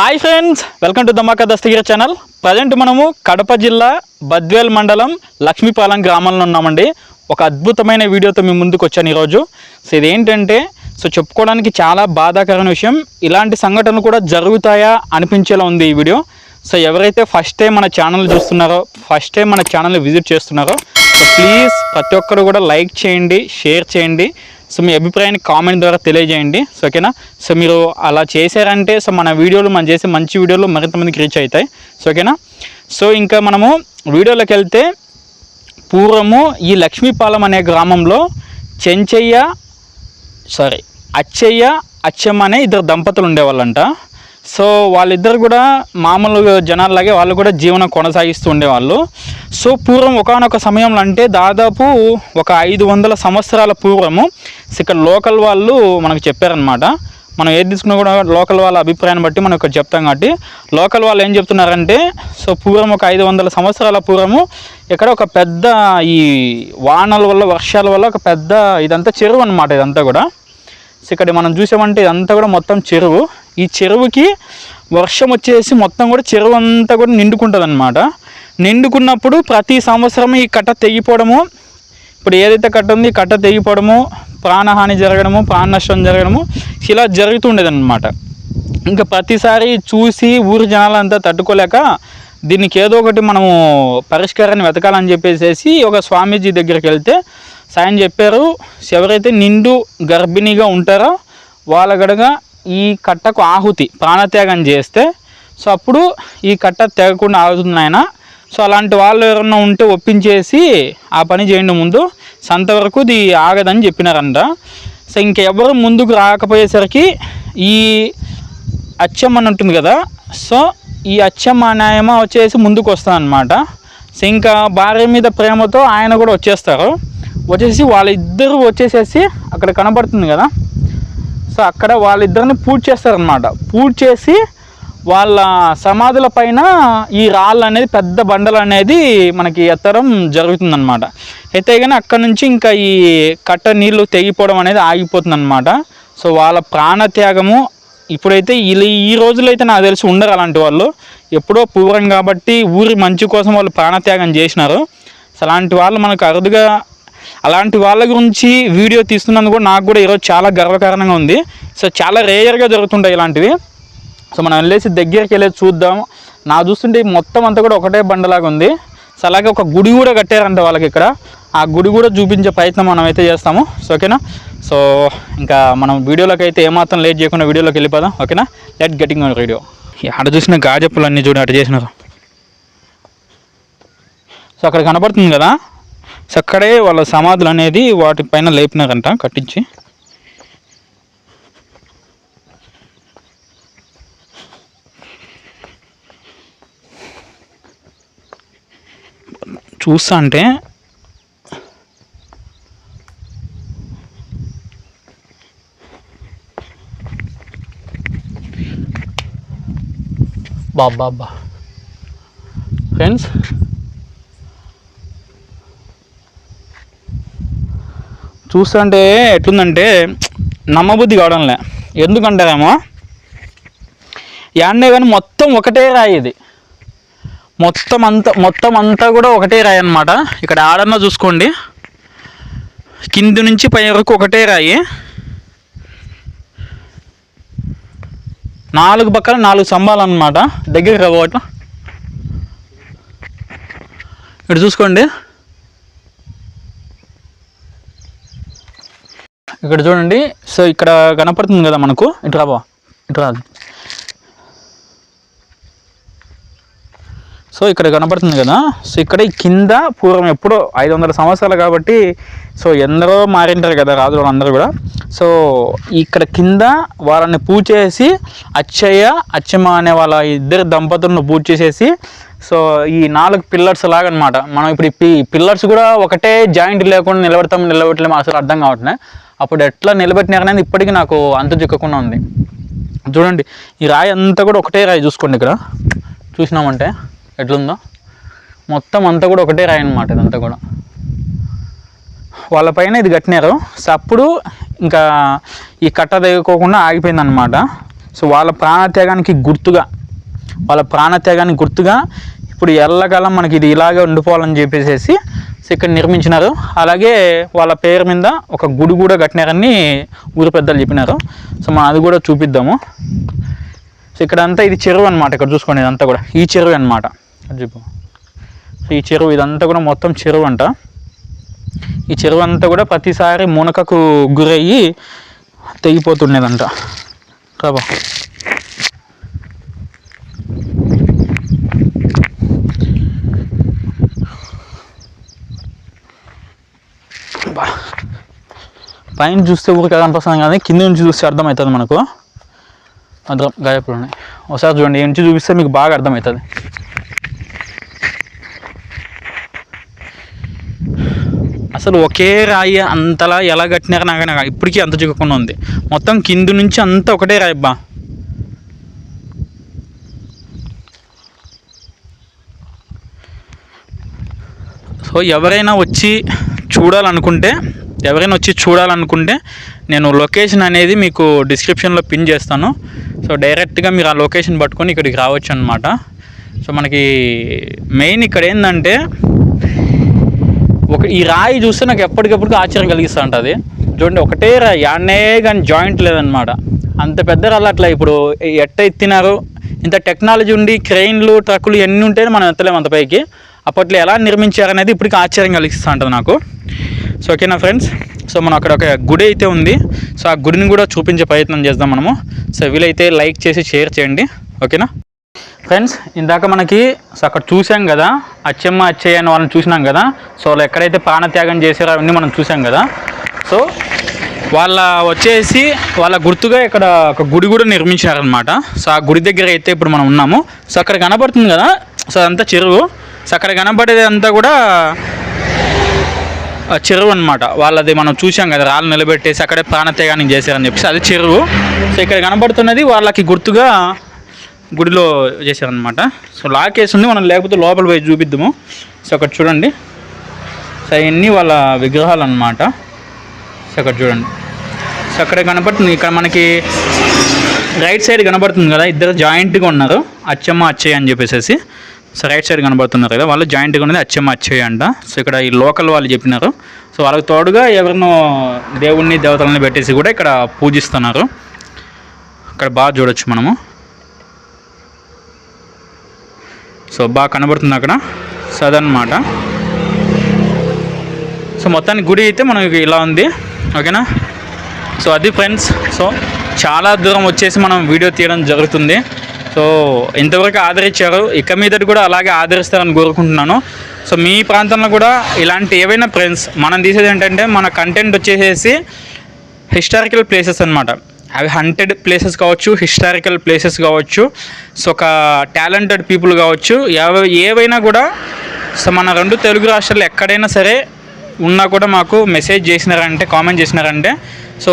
Hi friends welcome to Dhamaka Dastagiri channel present మనము కడప జిల్లా బద్వేల్ మండలం లక్ష్మీపాలెం గ్రామంలో ఉన్నామండి. ఒక అద్భుతమైన వీడియోతో మీ ముందుకు వచ్చాను ఈరోజు. సో ఇదేంటంటే సో చెప్పుకోవడానికి చాలా బాధాకరమైన విషయం. ఇలాంటి సంఘటనలు కూడా జరుగుతాయా అనిపించేలా ఉంది ఈ వీడియో. సో ఎవరైతే ఫస్ట్ టైం మన ఛానల్ చూస్తున్నారో ఫస్ట్ టైం మన ఛానల్ని విజిట్ చేస్తున్నారో సో ప్లీజ్ ప్రతి ఒక్కరు కూడా లైక్ చేయండి షేర్ చేయండి. సో మీ అభిప్రాయాన్ని కామెంట్ ద్వారా తెలియజేయండి. సో ఓకేనా సో మీరు అలా చేశారంటే సో మన వీడియోలు మనం చేసే మంచి వీడియోలు మరింత మందికి రీచ్ అవుతాయి. సో ఓకేనా సో ఇంకా మనము వీడియోలోకి వెళ్తే పూర్వము ఈ లక్ష్మీపాలెం అనే గ్రామంలో చెంచయ్య సారీ అచ్చయ్య అచ్చమ్మ అనే ఇద్దరు దంపతులు ఉండేవాళ్ళంట. సో వాళ్ళిద్దరు కూడా మామూలు జనాల్లాగే వాళ్ళు కూడా జీవనం కొనసాగిస్తూ ఉండేవాళ్ళు. సో పూర్వం ఒకనొక సమయంలో అంటే దాదాపు ఒక ఐదు వందల సంవత్సరాల పూర్వము. ఇక్కడ లోకల్ వాళ్ళు మనకు చెప్పారనమాట మనం ఏది తీసుకున్నా కూడా లోకల్ వాళ్ళ అభిప్రాయాన్ని బట్టి మనం ఇక్కడ చెప్తాం కాబట్టి. లోకల్ వాళ్ళు ఏం చెప్తున్నారంటే సో పూర్వం ఒక ఐదు వందల సంవత్సరాల పూర్వము ఇక్కడ ఒక పెద్ద ఈ వానల వల్ల వర్షాల వల్ల ఒక పెద్ద ఇదంతా చెరువు అనమాట ఇదంతా కూడా. సో ఇక్కడ మనం చూసామంటే ఇదంతా కూడా మొత్తం చెరువు. ఈ చెరువుకి వర్షం వచ్చేసి మొత్తం కూడా చెరువు అంతా కూడా నిండుకుంటుంది అనమాట నిండుకున్నప్పుడు ప్రతి సంవత్సరం ఈ కట్ట తెగిపోవడము ఇప్పుడు ఏదైతే కట్ట ఉంది ఈ కట్ట తెగిపోవడము ప్రాణహాని జరగడము ప్రాణ నష్టం జరగడము ఇలా జరుగుతుండేది అనమాట ఇంకా ప్రతిసారి చూసి ఊరి జనాలంతా తట్టుకోలేక దీనికి ఏదో ఒకటి మనము పరిష్కారాన్ని వెతకాలని చెప్పేసి ఒక స్వామీజీ దగ్గరికి వెళ్తే సాయం చెప్పారు. ఎవరైతే నిండు గర్భిణీగా ఉంటారో వాళ్ళ గడగా ఈ కట్టకు ఆహుతి ప్రాణత్యాగం చేస్తే సో అప్పుడు ఈ కట్ట తెగకుండా ఆగుతుంది ఆయన సో అలాంటి వాళ్ళు ఎవరన్నా ఉంటే ఒప్పించేసి ఆ పని చేయండి ముందు. సంత వరకు ఇది ఆగదని చెప్పినారంట. సో ఇంకెవరు ముందుకు రాకపోయేసరికి ఈ అచ్చమ్మ అని ఉంటుంది కదా సో ఈ అచ్చమ్మ న్యాయమ వచ్చేసి ముందుకు వస్తుంది అనమాట సో ఇంకా భార్య మీద ప్రేమతో ఆయన కూడా వచ్చేస్తారు. వచ్చేసి వాళ్ళిద్దరూ వచ్చేసేసి అక్కడ కనబడుతుంది కదా. సో అక్కడ వాళ్ళిద్దరిని పూజ చేస్తారనమాట పూజ చేసి వాళ్ళ సమాధుల పైన ఈ రాళ్ళు అనేది పెద్ద బండలు అనేది మనకి ఎత్తడం జరుగుతుందన్నమాట. అయితే కానీ అక్కడ నుంచి ఇంకా ఈ కట్ట నీళ్ళు తెగిపోవడం అనేది ఆగిపోతుంది అనమాట సో వాళ్ళ ప్రాణత్యాగము ఇప్పుడైతే వీళ్ళు ఈ రోజుల్లో అయితే నాకు తెలిసి ఉండరు అలాంటి వాళ్ళు. ఎప్పుడో పూర్వం కాబట్టి ఊరి మంచి కోసం వాళ్ళు ప్రాణత్యాగం చేసినారు. సో అలాంటి వాళ్ళు మనకు అరుదుగా అలాంటి వాళ్ళ గురించి వీడియో తీస్తున్నందుకు కూడా నాకు కూడా ఈరోజు చాలా గర్వకారణంగా ఉంది. సో చాలా రేయర్గా జరుగుతుంటాయి ఇలాంటివి. సో మనం వెళ్ళేసి దగ్గరికి వెళ్ళేసి చూద్దాం. నా చూస్తుంటే మొత్తం అంతా కూడా ఒకటే బండలాగా ఉంది. సో అలాగే ఒక గుడి కూడా కట్టారంట వాళ్ళకి ఇక్కడ. ఆ గుడి కూడా చూపించే ప్రయత్నం మనం అయితే చేస్తాము. సో ఓకేనా? సో ఇంకా మనం వీడియోలోకి అయితే ఏమాత్రం లేట్ చేయకుండా వీడియోలోకి వెళ్ళిపోదాం. ఓకేనా? లెట్ గెటింగ్ ఆన్ వీడియో అటు చూసిన గాజప్పులు అన్నీ చూడు అటు చేసినారు సో అక్కడ కనబడుతుంది కదా? సో అక్కడే వాళ్ళ సమాధులు అనేది వాటిపైన లేపినారంట కట్టించి. చూస్తా అంటే బాబా ఫ్రెండ్స్ చూస్తుంటే ఎట్లుందంటే నమ్మబుద్ధి కావడంలే. ఎందుకంటారేమో యాండే కానీ మొత్తం ఒకటే రాయి ఇది. మొత్తం అంతా మొత్తం అంతా కూడా ఒకటే రాయి అన్నమాట. ఇక్కడ ఆడన్నా చూసుకోండి. కింది నుంచి పై వరకు ఒకటే రాయి. నాలుగు పక్కన నాలుగు స్తంభాలు అనమాట దగ్గరికి రాబోట ఇక్కడ చూసుకోండి. ఇక్కడ చూడండి. సో ఇక్కడ కనపడుతుంది కదా మనకు? ఇటు రాబా ఇటు రాదు. సో ఇక్కడ కనపడుతుంది కదా. సో ఇక్కడ కింద పూర్వం ఎప్పుడో ఐదు వందల సంవత్సరాలు కాబట్టి సో ఎందరో మారింటారు కదా రాజులు అందరూ కూడా. సో ఇక్కడ కింద వాళ్ళని పూజ చేసి అచ్చయ్య అచ్చమ్మ అనే వాళ్ళ ఇద్దరు దంపతులను పూజ చేసేసి సో ఈ నాలుగు పిల్లర్స్ లాగా మనం ఇప్పుడు ఈ పిల్లర్స్ కూడా ఒకటే జాయింట్ లేకుండా నిలబడతాం నిలబెట్టలేము అసలు అర్థం కావట్లే. అప్పుడు ఎట్లా నిలబెట్టినారనేది ఇప్పటికీ నాకు అంత చిక్కకుండా ఉంది. చూడండి ఈ రాయి అంతా కూడా ఒకటే రాయి చూసుకోండి ఇక్కడ. చూసినామంటే ఎట్లుందో? మొత్తం అంతా కూడా ఒకటే రాయి అనమాట ఇదంతా కూడా. వాళ్ళ పైన ఇది కట్టినారు. సో అప్పుడు ఇంకా ఈ కట్ట తెగకోకుండా ఆగిపోయింది అనమాట సో వాళ్ళ ప్రాణత్యాగానికి గుర్తుగా వాళ్ళ ప్రాణత్యాగానికి గుర్తుగా ఇప్పుడు ఎల్లకాలం మనకి ఇది ఇలాగే ఉండిపోవాలని చెప్పేసి ఇక్కడ నిర్మించినారు. అలాగే వాళ్ళ పేరు మీద ఒక గుడి కూడా కట్టినారని ఊరు పెద్దలు చెప్పినారు. సో మనం అది కూడా చూపిద్దాము. సో ఇక్కడ అంతా ఇది చెరువు అనమాట ఇక్కడ చూసుకోండి ఇదంతా కూడా. ఈ చెరువు అనమాట చెప్పు. సో ఈ చెరువు ఇదంతా కూడా మొత్తం చెరువు అంట. ఈ చెరువు అంతా కూడా ప్రతిసారి మునకకు గురయ్యి తెగిపోతుండేదంట. కాబా బా. పైన చూస్తే ఊరికే కనిపిస్తుంది కానీ కింద నుంచి చూస్తే అర్థమవుతుంది మనకు. అర్థం గాయపులు ఉన్నాయి ఒకసారి చూడండి ఈ నుంచి చూపిస్తే మీకు బాగా అర్థమవుతుంది. అసలు ఒకే రాయి అంతలా ఎలా కట్టినారో నాకు నాకు ఇప్పటికీ అంత చిక్కకుండా ఉంది. మొత్తం కింద నుంచి అంతా ఒకటే రాయి బా. సో ఎవరైనా వచ్చి చూడాలనుకుంటే ఎవరైనా వచ్చి చూడాలనుకుంటే నేను లొకేషన్ అనేది మీకు డిస్క్రిప్షన్లో పిన్ చేస్తాను. సో డైరెక్ట్గా మీరు ఆ లొకేషన్ పట్టుకొని ఇక్కడికి రావచ్చు అనమాట సో మనకి మెయిన్ ఇక్కడ ఏంటంటే ఒక ఈ రాయి చూస్తే నాకు ఎప్పటికప్పుడు ఆశ్చర్యం కలిగిస్తూ ఉంటుంది. చూడండి ఒకటే రాయి యాడనే కానీ జాయింట్ లేదనమాట అంత పెద్ద రాళ్ళు అట్లా ఇప్పుడు ఎట్ట ఎత్తినారు? ఇంత టెక్నాలజీ ఉండి క్రెయిన్లు ట్రక్కులు ఇవన్నీ ఉంటేనే మనం ఎత్తలేము అంత పైకి. అప్పట్లో ఎలా నిర్మించారనేది ఇప్పటికి ఆశ్చర్యం కలిగిస్తూ ఉంటుంది నాకు. సో ఓకేనా ఫ్రెండ్స్ సో మనం అక్కడ ఒక గుడి అయితే ఉంది. సో ఆ గుడిని కూడా చూపించే ప్రయత్నం చేద్దాం మనము. సో వీలైతే లైక్ చేసి షేర్ చేయండి. ఓకేనా ఫ్రెండ్స్ ఇందాక మనకి సో అక్కడ చూసాం కదా అచ్చమ్మ అచ్చయ్య అని వాళ్ళని చూసినాం కదా. సో వాళ్ళు ఎక్కడైతే ప్రాణత్యాగం చేశారో అవన్నీ మనం చూసాం కదా. సో వాళ్ళ వచ్చేసి వాళ్ళ గుర్తుగా ఇక్కడ ఒక గుడి కూడా నిర్మించారనమాట సో ఆ గుడి దగ్గర అయితే ఇప్పుడు మనం ఉన్నాము. సో అక్కడ కనబడుతుంది కదా. సో అదంతా చెరువు. సో అక్కడ కనబడేది అంతా కూడా చెరువు అనమాట వాళ్ళది మనం చూసాం కదా రాళ్ళు నిలబెట్టేసి అక్కడే ప్రాణత్యాగానికి చేశారని చెప్పేసి అది చెరువు. సో ఇక్కడ కనబడుతున్నది వాళ్ళకి గుర్తుగా గుడిలో చేశారనమాట సో లాకేసి ఉంది మనం లేకపోతే లోపల పోయి చూపిద్దాము. సో అక్కడ చూడండి. సో అవన్నీ వాళ్ళ విగ్రహాలు అనమాట సో అక్కడ చూడండి. సో అక్కడ కనబడుతుంది ఇక్కడ మనకి రైట్ సైడ్ కనబడుతుంది కదా ఇద్దరు జాయింట్గా ఉన్నారు. అచ్చమ్మ అచ్చయ్య అని చెప్పేసి సో రైట్ సైడ్ కనబడుతున్నారు కదా వాళ్ళు జాయింట్గా ఉన్నది అచ్చమ్మ అచ్చయ్య అంట. సో ఇక్కడ ఈ లోకల్ వాళ్ళు చెప్పినారు. సో వాళ్ళకి తోడుగా ఎవరినో దేవుణ్ణి దేవతలని పెట్టేసి కూడా ఇక్కడ పూజిస్తున్నారు. ఇక్కడ బాగా చూడొచ్చు మనము. సో బాగా కనబడుతుంది అక్కడ. సో అదనమాట సో మొత్తానికి గుడి అయితే మనకి ఇలా ఉంది. ఓకేనా? సో అది ఫ్రెండ్స్ సో చాలా దూరం వచ్చేసి మనం వీడియో తీయడం జరుగుతుంది. సో ఇంతవరకు ఆదరించారు. ఇక మీదటి కూడా అలాగే ఆదరిస్తారని కోరుకుంటున్నాను. సో మీ ప్రాంతంలో కూడా ఇలాంటి ఏవైనా ఫ్రెండ్స్ మనం తీసేది ఏంటంటే మన కంటెంట్ వచ్చేసేసి హిస్టారికల్ ప్లేసెస్ అన్నమాట. అవి హంటెడ్ ప్లేసెస్ కావచ్చు హిస్టారికల్ ప్లేసెస్ కావచ్చు సో ఒక టాలెంటెడ్ పీపుల్ కావచ్చు ఏవైనా కూడా సో మన రెండు తెలుగు రాష్ట్రాలు ఎక్కడైనా సరే ఉన్నా కూడా మాకు మెసేజ్ చేసినారంటే కామెంట్ చేసినారంటే సో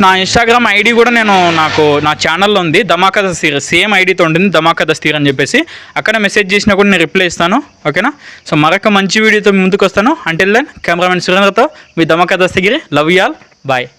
నా ఇన్స్టాగ్రామ్ ఐడి కూడా నేను నాకు నా ఛానల్లో ఉంది ధమాకా దస్తీర్ సేమ్ ఐడితో ఉంటుంది ధమాకా దస్తీర్ అని చెప్పేసి. అక్కడ మెసేజ్ చేసినా కూడా నేను రిప్లై ఇస్తాను ఓకేనా సో మరొక మంచి వీడియోతో ముందుకు వస్తాను. అంటిల్ దెన్ కెమెరామెన్ సురేంద్రతో మీ Dhamaka Dastagiri love y'all bye